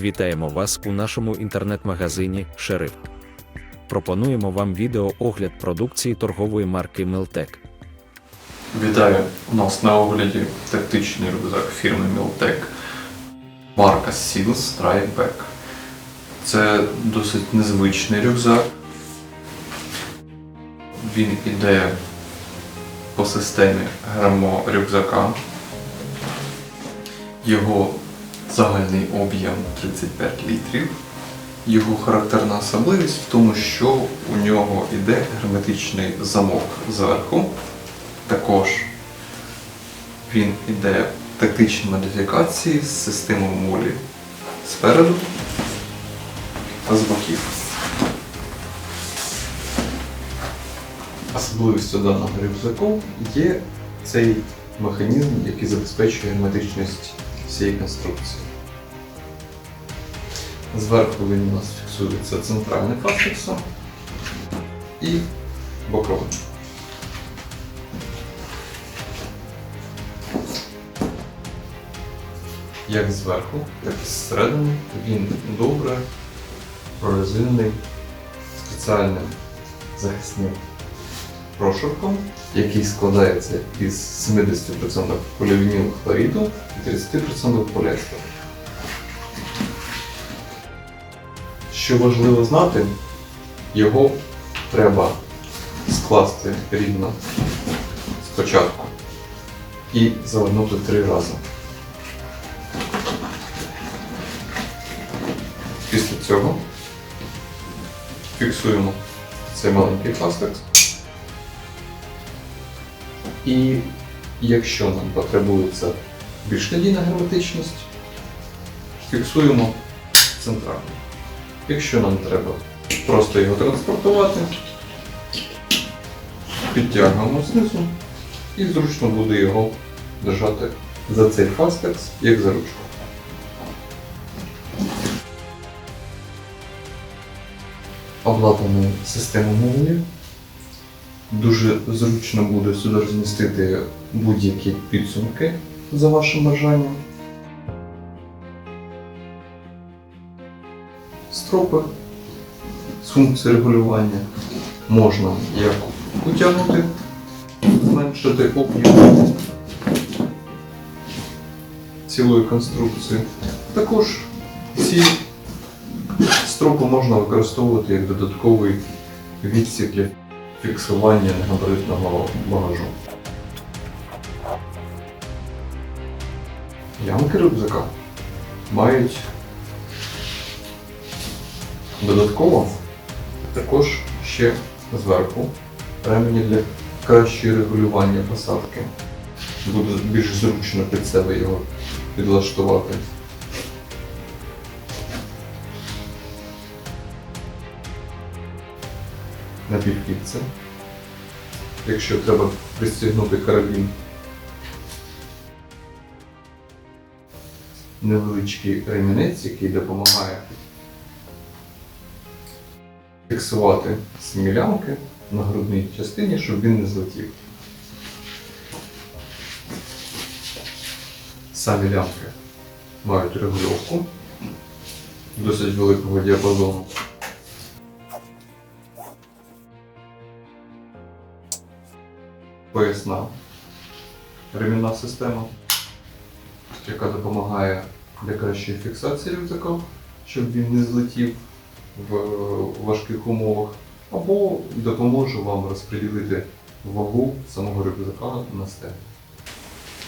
Вітаємо вас у нашому інтернет-магазині Шериф. Пропонуємо вам відео огляд продукції торгової марки Мелтек. Вітаю! У нас на огляді тактичний рюкзак фірми Miltec. Марка Seal Strike Back. Це досить незвичний рюкзак. Він іде по системі грамо рюкзака. Його загальний об'єм 35 літрів. Його характерна особливість в тому, що у нього йде герметичний замок зверху. Також він іде в тактичній модифікації з системою молі спереду та з боків. Особливістю даного рюкзаку є цей механізм, який забезпечує герметичність всієї конструкції. Зверху він у нас фіксується центральним фасексом і боковим. як зверху, так і зсередини. Він добре прорезинений спеціальним захисним прошивком, який складається із 70% полівінілу хлоріду і 30% поліестеру. Що важливо знати, його треба скласти рівно спочатку і завернути три рази. Після цього фіксуємо цей маленький пластикс. І якщо нам потребується більш надійна герметичність, фіксуємо центрально. Якщо нам треба просто його транспортувати, підтягуємо знизу і зручно буде його держати за цей фастекс, як за ручку. обладнаний системою мовлення. Дуже зручно буде сюди розмістити будь-які підсумки за вашим бажанням. Стропи з функцією регулювання можна як утягнути, зменшити об'єм цілої конструкції. Також ці Стропу можна використовувати як додатковий відсік для фіксування негабаритного багажу. Ямки рюкзака мають додатково також ще зверху ремені для кращого регулювання посадки. Буде більш зручно під себе його підлаштувати. Напівкільце. Якщо треба пристігнути карабін. Невеличкий ремінець, який допомагає фіксувати смілянки на грудній частині, щоб він не злетів. Самі лямки мають регульовку досить великого діапазону. Поясна ремінна система, яка допомагає для кращої фіксації рюкзака, щоб він не злетів в важких умовах, або допоможе вам розподілити вагу самого рюкзака на стелі.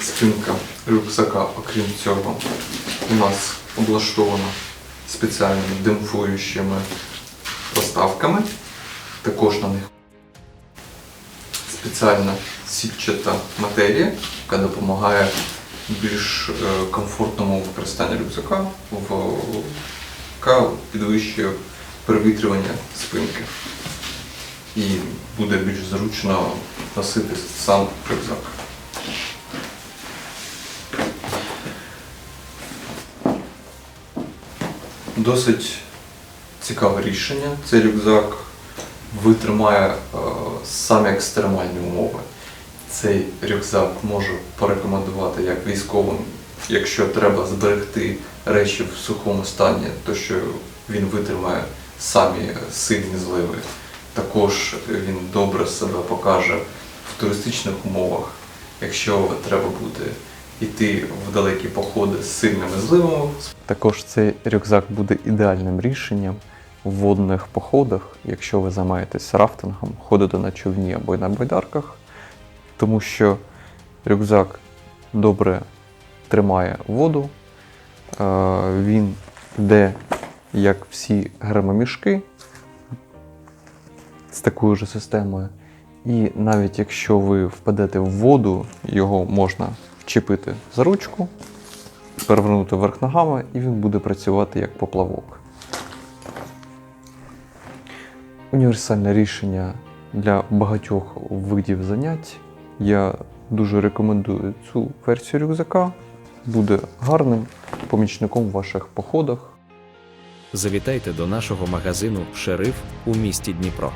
Спинка рюкзака, окрім цього, у нас облаштована спеціальними демпфуючими поставками. Також на них спеціальна сітчата матерія, яка допомагає більш е, комфортному використанню рюкзака, яка підвищує перевітрювання спинки. І буде більш зручно носити сам рюкзак. Досить цікаве рішення. Цей рюкзак витримає е, самі екстремальні умови. Цей рюкзак можу порекомендувати як військовим якщо треба зберегти речі в сухому стані, то що він витримає самі сильні зливи. Також він добре себе покаже в туристичних умовах, якщо треба буде йти в далекі походи з сильними зливами. Також цей рюкзак буде ідеальним рішенням в водних походах, якщо ви займаєтесь рафтингом, ходите на човні або на байдарках, тому що рюкзак добре тримає воду, е, він йде як всі гермомішки з такою ж системою. І навіть якщо ви впадете в воду, його можна вчепити за ручку, перевернути вверх ногами, і він буде працювати як поплавок. Універсальне рішення для багатьох видів занять. Я дуже рекомендую цю версію рюкзака. Буде гарним помічником в ваших походах. Завітайте до нашого магазину Шериф у місті Дніпро.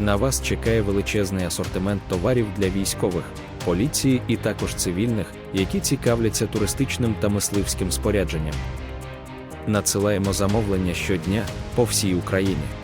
На вас чекає величезний асортимент товарів для військових, поліції і також цивільних, які цікавляться туристичним та мисливським спорядженням. Надсилаємо замовлення щодня по всій Україні.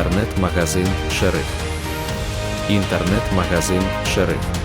Інтернет-магазин Шериф. Інтернет-магазин Шериф.